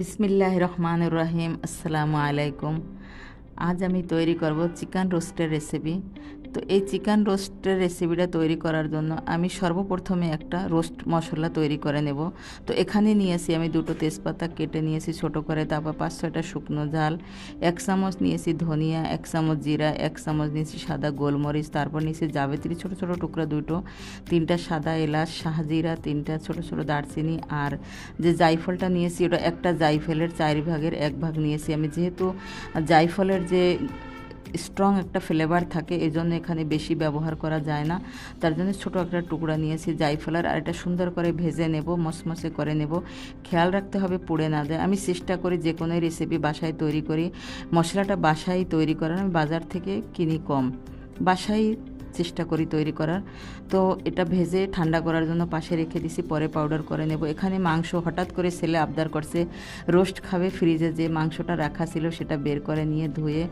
বিসমিল্লাহ রহমান রহিম আসসালামু আলাইকুম। আজ আমি তৈরি করব চিকেন রোস্টের রেসিপি। তো এই চিকেন রোস্টের রেসিপিটা তৈরি করার জন্য আমি সর্বপ্রথমে একটা রোস্ট মশলা তৈরি করে নেব। তো এখানে নিয়েছি আমি দুটো তেজপাতা কেটে নিয়েছি ছোট করে, তারপর পাঁচ ছয়টা শুকনো ঝাল, এক চামচ নিয়েছি ধনিয়া, এক চামচ জিরা, এক চামচ নিয়েছি সাদা গোলমরিচ, তারপর নিয়েছি জাবেত্রী ছোট ছোট টুকরা দুটো, তিনটা সাদা এলাচ, শাহজিরা, তিনটা ছোট ছোট দারচিনি আর যে জাইফলটা নিয়েছি ওটা একটা জাইফলের চার ভাগের এক ভাগ নিয়েছি। আমি যেহেতু জাইফলের যে স্ট্রং একটা ফ্লেভার থাকে এই জন্য এখানে বেশি ব্যবহার করা যায় না। তার জন্য ছোটো একটা টুকরা নিয়েছি, জাইফলার, আর এটা সুন্দর করে ভেজে নেব মসমসে করে নেব। খেয়াল রাখতে হবে পুড়ে না দেয় আমি চেষ্টা করি যে কোনো রেসিপি বাসায় তৈরি করি। মশলাটা বাসায় তৈরি করার, আমি বাজার থেকে কিনি কম। বাসায় চেষ্টা করি তৈরি করার। তো এটা ভেজে ঠান্ডা করার জন্য পাশে রেখে দিছি, পরে পাউডার করে নেব। এখানে মাংস হঠাৎ করে ছেলে আবদার করছে রোস্ট খাবে ফ্রিজে যে মাংসটা রাখা ছিল সেটা বের করে নিয়ে ধুয়ে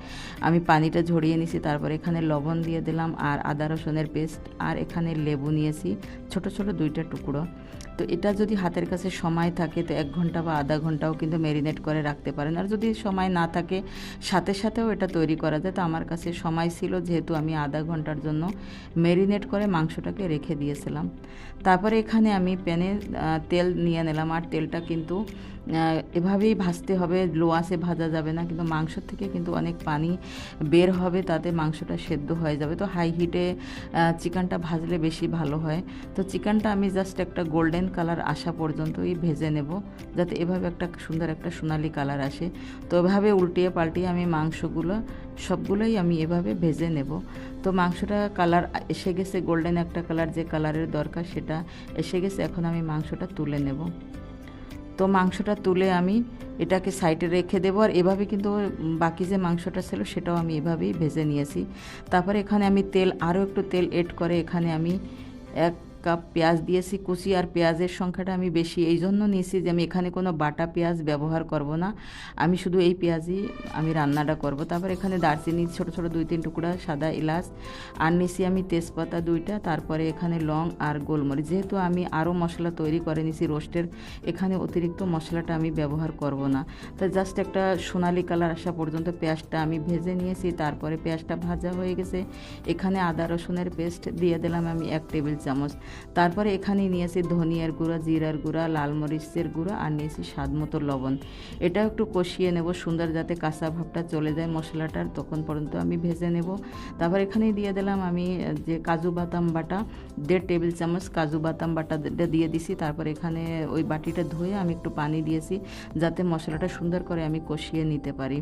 আমি পানিটা ঝরিয়ে নিছি, তারপর এখানে লবণ দিয়ে দিলাম আর আদা রসুনের পেস্ট আর এখানে লেবু নিয়েছি, ছোট ছোট দুইটা টুকরো। তো এটা যদি হাতের কাছে সময় থাকে, তো এক ঘণ্টা বা আধা ঘন্টাও কিন্তু ম্যারিনেট করে রাখতে পারেন। আর যদি সময় না থাকে, সাথে সাথেও এটা তৈরি করা যায়। তো আমার কাছে সময় ছিল, যেহেতু আমি আধা ঘণ্টার জন্য ম্যারিনেট করে মাংসটাকে রেখে দিয়েছিলাম। তারপরে এখানে আমি প্যানে তেল নিয়ে নিলাম। আর তেলটা কিন্তু এভাবেই ভাজতে হবে। লো আসে ভাজা যাবে না, কিন্তু মাংস থেকে কিন্তু অনেক পানি বের হবে, তাতে মাংসটা সেদ্ধ হয়ে যাবে। তো হাই হিটে চিকেনটা ভাজলে বেশি ভালো হয়। তো চিকেনটা আমি জাস্ট একটা গোল্ডেন কালার আসা পর্যন্তই ভেজে নেব, যাতে এভাবে একটা সুন্দর একটা সোনালি কালার আসে। তো এভাবে উল্টিয়ে পাল্টিয়ে আমি মাংসগুলো, সবগুলোই আমি এভাবে ভেজে নেব। তো মাংসটা কালার এসে গেছে গোল্ডেন একটা কালার যে কালারের দরকার সেটা এসে গেছে, এখন আমি মাংসটা তুলে নেব। তো মাংসটা তুলে আমি এটাকে সাইডে রেখে দেবো, আর এভাবে কিন্তু বাকি যে মাংসটা ছিল সেটাও আমি এভাবেই ভেজে নিয়েছি। তারপরে এখানে আমি তেল, আরও একটু তেল এড করে এখানে আমি এক কাপ, পেঁয়াজ দিয়েছি, কুচি আর পেঁয়াজের সংখ্যাটা আমি বেশি। এই জন্য নিয়েছি যে আমি এখানে কোনো বাটা পেঁয়াজ ব্যবহার করব না। আমি শুধু এই পেঁয়াজই আমি রান্নাটা করব। তারপর এখানে দারচিনি, ছোট ছোট দুই, তিন টুকরা সাদা এলাচ আর নিয়েছি আমি তেজপাতা দুইটা। তারপরে এখানে লং আর গোলমরিচ। যেহেতু আমি আরও মশলা তৈরি করে নিয়েছি রোস্টের, এখানে অতিরিক্ত মশলাটা আমি ব্যবহার করব না। তা জাস্ট একটা সোনালি কালার আসা পর্যন্ত পেঁয়াজটা আমি ভেজে নিয়েছি। তারপরে পেঁয়াজটা ভাজা হয়ে গেছে। এখানে আদা রসুনের পেস্ট দিয়ে দিলাম আমি এক টেবিল চামচ। তারপরে এখানে নিয়েছি ধনিয়ার গুঁড়া, জিরার গুঁড়া, লাল মরিচের গুঁড়া আর নিয়েছি স্বাদ মতো লবণ। এটাও একটু কষিয়ে নেব সুন্দর যাতে কাঁচা ভাবটা চলে যায় মশলাটার, তখন পর্যন্ত আমি ভেজে নেব। তারপর এখানেই দিয়ে দিলাম আমি যে কাজু বাদাম বাটা, দেড় টেবিল চামচ কাজু বাদাম বাটা দিয়ে দিছি। তারপর এখানে ওই বাটিটা ধুয়ে আমি একটু পানি দিয়েছি যাতে মশলাটা সুন্দর করে আমি কষিয়ে নিতে পারি।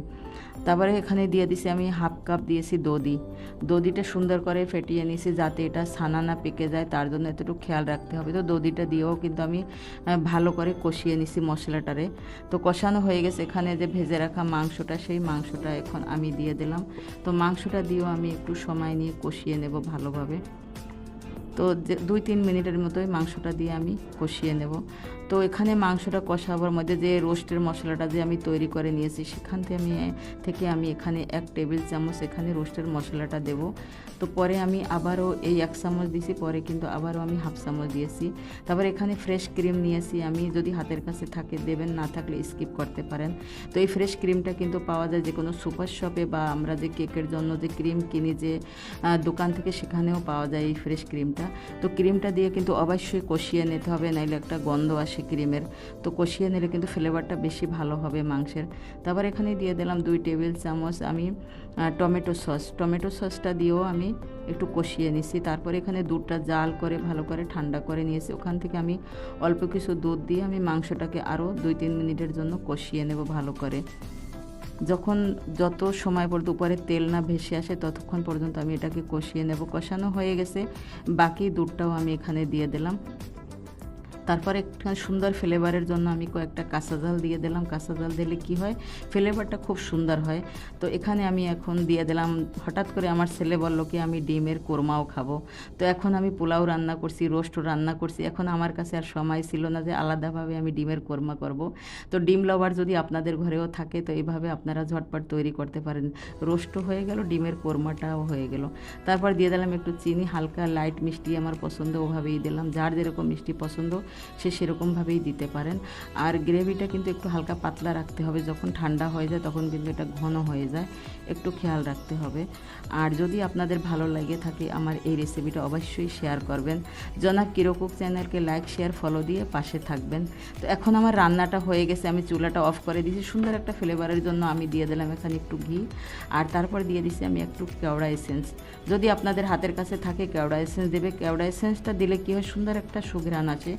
তারপরে এখানে দিয়ে দিছি আমি হাফ কাপ দিয়েছি দধি। দধিটা সুন্দর করে ফেটিয়ে নিয়েছি যাতে এটা ছানা না পেকে যায়, তার জন্য এতটুকু খেয়াল রাখতে হবে। তো দধিটা দিয়েও কিন্তু আমি ভালো করে কষিয়ে নিছি মশলাটারে। তো কষানো হয়ে গেছে। এখানে যে ভেজে রাখা মাংসটা, সেই মাংসটা এখন আমি দিয়ে দিলাম। তো মাংসটা দিয়েও আমি একটু সময় নিয়ে কষিয়ে নেব ভালোভাবে। তো দুই তিন মিনিটের মতোই মাংসটা দিয়ে আমি কষিয়ে নেব। তো এখানে মাংসটা কষাবার মধ্যে যে রোস্টের মশলাটা যে আমি তৈরি করে নিয়েছি, সেখান থেকে আমি থেকে আমি এখানে এক টেবিল চামচ এখানে রোস্টের মশলাটা দেব। তো পরে আমি আবারও এই এক চামচ দিয়েছি, পরে কিন্তু আবারও আমি হাফ চামচ দিয়েছি। তারপর এখানে ফ্রেশ ক্রিম নিয়েছি আমি, যদি হাতের কাছে থাকে, দেবেন, না থাকলে স্কিপ করতে পারেন। তো এই ফ্রেশ ক্রিমটা কিন্তু পাওয়া যায় যে কোনো সুপার শপে বা আমরা যে কেকের জন্য যে ক্রিম কিনি যে দোকান থেকে সেখানেও পাওয়া যায় এই ফ্রেশ ক্রিমটা। তো ক্রিমটা দিয়ে কিন্তু অবশ্যই কষিয়ে নিতে হবে, নাইলে একটা গন্ধ আসে ক্রিমের তো কষিয়ে নিলে কিন্তু ফ্লেভারটা বেশি ভালো হবে মাংসের। তারপর এখানে দিয়ে দিলাম দুই টেবিল চামচ আমি টমেটো সস। টমেটো সসটা দিয়েও আমি একটু কষিয়ে নিছি তারপরে এখানে দুধটা জাল করে, ভালো করে ঠান্ডা করে নিয়েছি। ওখান থেকে আমি অল্প কিছু দুধ দিয়ে আমি মাংসটাকে আরও দুই তিন মিনিটের জন্য কষিয়ে নেব ভালো করে। যখন যত সময় পর্যন্ত উপরে তেল না ভেসে আসে, ততক্ষণ পর্যন্ত আমি এটাকে কষিয়ে নেব। কষানো হয়ে গেছে। বাকি দুধটাও আমি এখানে দিয়ে দিলাম। তারপরে একটা সুন্দর ফ্লেভারের জন্য আমি কয়েকটা কাঁচা জাল দিয়ে দিলাম। কাঁচা জাল দিলে কি হয়? ফ্লেভারটা খুব সুন্দর হয়। তো এখানে আমি এখন দিয়ে দিলাম। হঠাৎ করে আমার ছেলে বলল কি, আমি ডিমের কোরমাও খাব। তো এখন আমি পোলাও রান্না করছি, রোস্টও রান্না করছি। এখন আমার কাছে আর সময় ছিল না যে আলাদাভাবে আমি ডিমের কোরমা করব। তো ডিম লভার যদি আপনাদের ঘরেও থাকে, তো এইভাবে আপনারা ঝটপট তৈরি করতে পারেন। রোস্টও হয়ে গেল, ডিমের কোরমাটাও হয়ে গেল। তারপর দিয়ে দিলাম একটু চিনি, হালকা লাইট মিষ্টি আমার পছন্দ, ওভাবেই দিলাম। যার যেরকম মিষ্টি পছন্দ সে সেরকমভাবেই দিতে পারেন। আর গ্রেভিটা কিন্তু একটু হালকা পাতলা রাখতে হবে। যখন ঠান্ডা হয়ে যায় তখন কিন্তু এটা ঘন হয়ে যায়। একটু খেয়াল রাখতে হবে। আর যদি আপনাদের ভালো লাগে থাকে আমার এই রেসিপিটা অবশ্যই শেয়ার করবেন। জনাব কিরকুক চ্যানেলকে লাইক, শেয়ার, ফলো দিয়ে পাশে থাকবেন। তো এখন আমার রান্নাটা হয়ে গেছে। আমি চুলাটা অফ করে দিয়েছি। সুন্দর একটা ফ্লেভারের জন্য আমি দিয়ে দিলাম এখানে একটু ঘি। আর তারপর দিয়ে দিছি আমি একটু কেওড়া এসেন্স। যদি আপনাদের হাতের কাছে থাকে কেওড়া এসেন্স দেবে। কেওড়া এসেন্সটা দিলে কী হয়? সুন্দর একটা সুঘ্রাণ আছে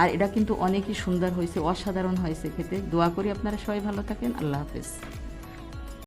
আর এটা কিন্তু অনেকই সুন্দর হয়েছে, অসাধারণ হয়েছে খেতে। দোয়া করি আপনারা সবাই ভালো থাকেন। আল্লাহ হাফেজ।